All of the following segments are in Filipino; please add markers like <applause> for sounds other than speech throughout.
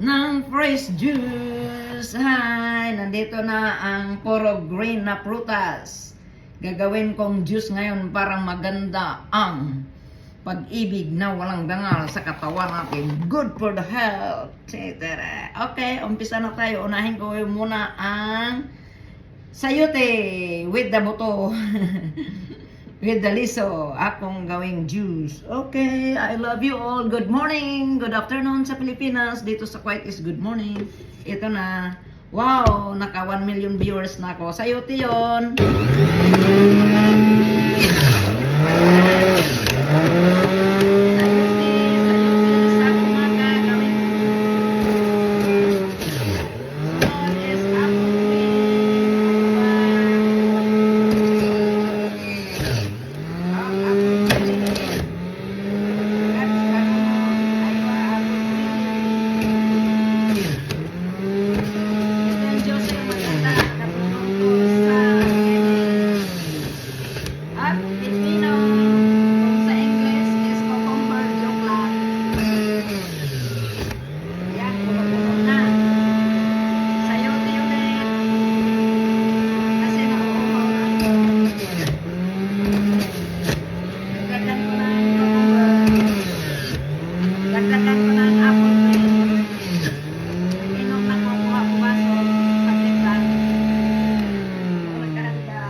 ng fresh juice. Hi! Nandito na ang puro green na prutas. Gagawin kong juice ngayon para maganda ang pag-ibig na walang dangal sa katawan natin. Good for the health. Okay, umpisa na tayo. Unahin ko muna ang sayote with the buto. <laughs> with the liso. Akong gawing juice. Okay, I love you all. Good morning, good afternoon sa Pilipinas. Dito sa Kuwait is good morning. Ito na. Wow, naka 1 million viewers na ako. Sayote yon. At Pilipino, sa English is cucumber joke lang. Yan, puno-puno na. Sayote ulit. Kasi nauuhaw na. Dagdagan ko na ang cucumber. Dagdagan ko na ang apple cream. Inom na ko kuha ko baso. Saglit lang. Magkahanda.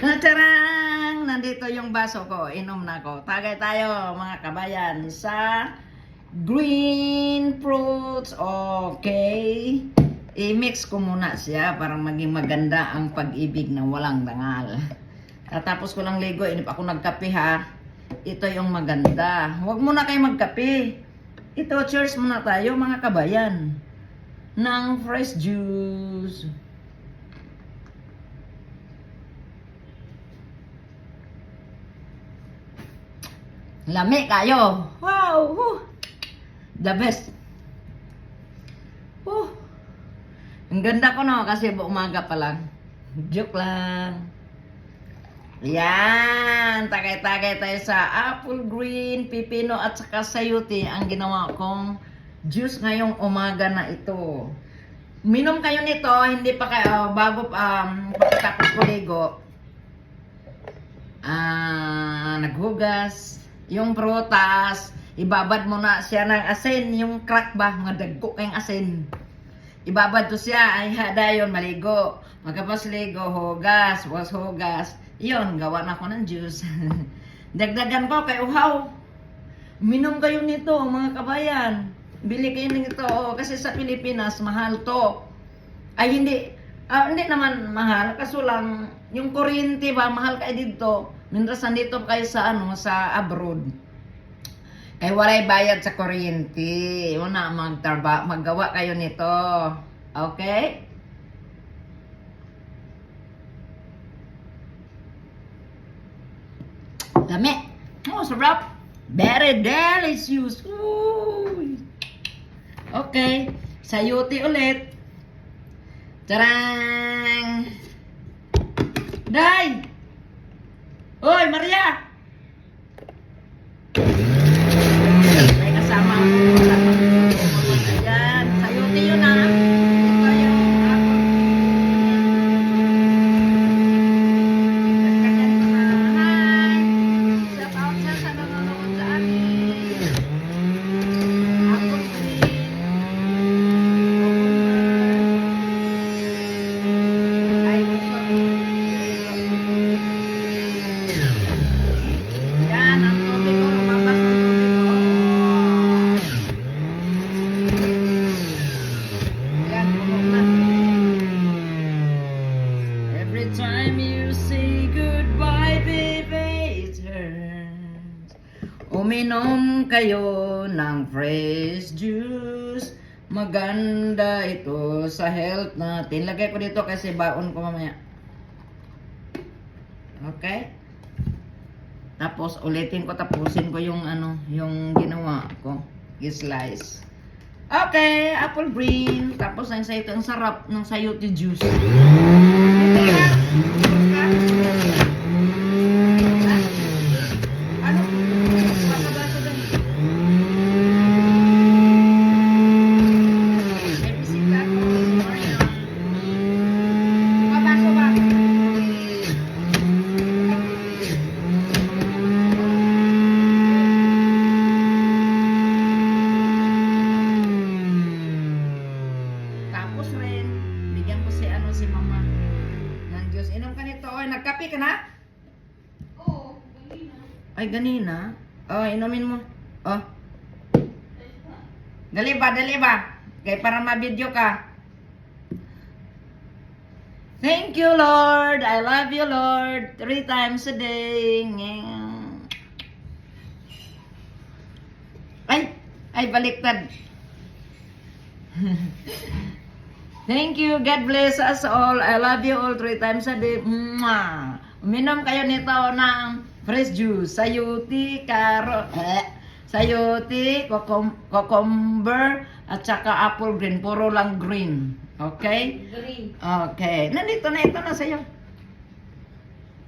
Tarang! Nandito yung baso ko. Inom na ko. Tagay tayo mga kabayan sa green fruits. Okay. I-mix ko muna siya para maging maganda ang pag-ibig na walang dangal. Tapos ko lang ligo. Inip ako nagkape ha. Ito yung maganda. Huwag muna kayo magkape. Ito, cheers muna tayo mga kabayan. Ng fresh juice. Lami kayo. Wow! whew. The best. Whew. Ang ganda ko no kasi umaga pa lang. Joke lang. Yan, tagay-tagay tayo sa apple green, pipino at saka sayuti ang ginawa kong juice ngayong umaga na ito. Minom kayo nito, hindi pa kayo, bago um, pagkatapos ko ligo, ah, naghugas, yung prutas, ibabad mo na siya ng asin, yung crack ba, mga dagko kayong asin. Ibabad to siya, ay hada yun, maligo. Magkapos ligo, hugas, was hugas. Yun, gawa na ako ng juice. <laughs> Dagdagan ko kay uhaw. Minom kayo nito, mga kabayan. Bili kayo nito, kasi sa Pilipinas, mahal to. Ay, hindi, ah, hindi naman mahal, kaso lang, yung kuryente ba, mahal kayo dito. Mientras nandito kayo sa, ano, sa abroad. Kaya walay bayad sa kuryente. Una, magtarba, maggawa kayo nito. Okay? Dami. Oh, sarap. Very delicious. Uy. Okay. Sayuti ulit. Tarang! Day! Hoy, Maria! May kasama ako. Kasama ko. Ayan. Sayuti yun ah. Ito yung apple. Dagdagan ko na. Hi! Shout out siya sa nanonood sa akin. Apple cream. Ay, Yan, ang tubig ko. Lumabas ang tubig ko. Yan, puno na. Every time you say goodbye, baby, it hurts. Uminom kayo ng fresh juice. Maganda ito sa health natin. Lagay ko dito kasi baon ko mamaya. Okay? Tapos ulitin ko, tapusin ko yung ano, yung ginawa ko. I-slice. Okay, apple green. Tapos ang sayote, ang sarap ng sayote juice. Ito. Oy, nagkape ka na? Oo, ganina. Ay, ganina. Oh, inumin mo. Oh. Dali ba, dali ba? Kay para ma-video ka. Thank you, Lord. I love you, Lord. Three times a day. Ay, ay, baliktad. <laughs> Thank you. God bless us all. I love you all three times a day. Mwah. Uminom kayo nito ng fresh juice. Sayuti, karo, eh, sayuti, cucum- cucumber, at saka apple green. Puro lang green. Okay? Green. Okay. Nandito na ito na sa'yo.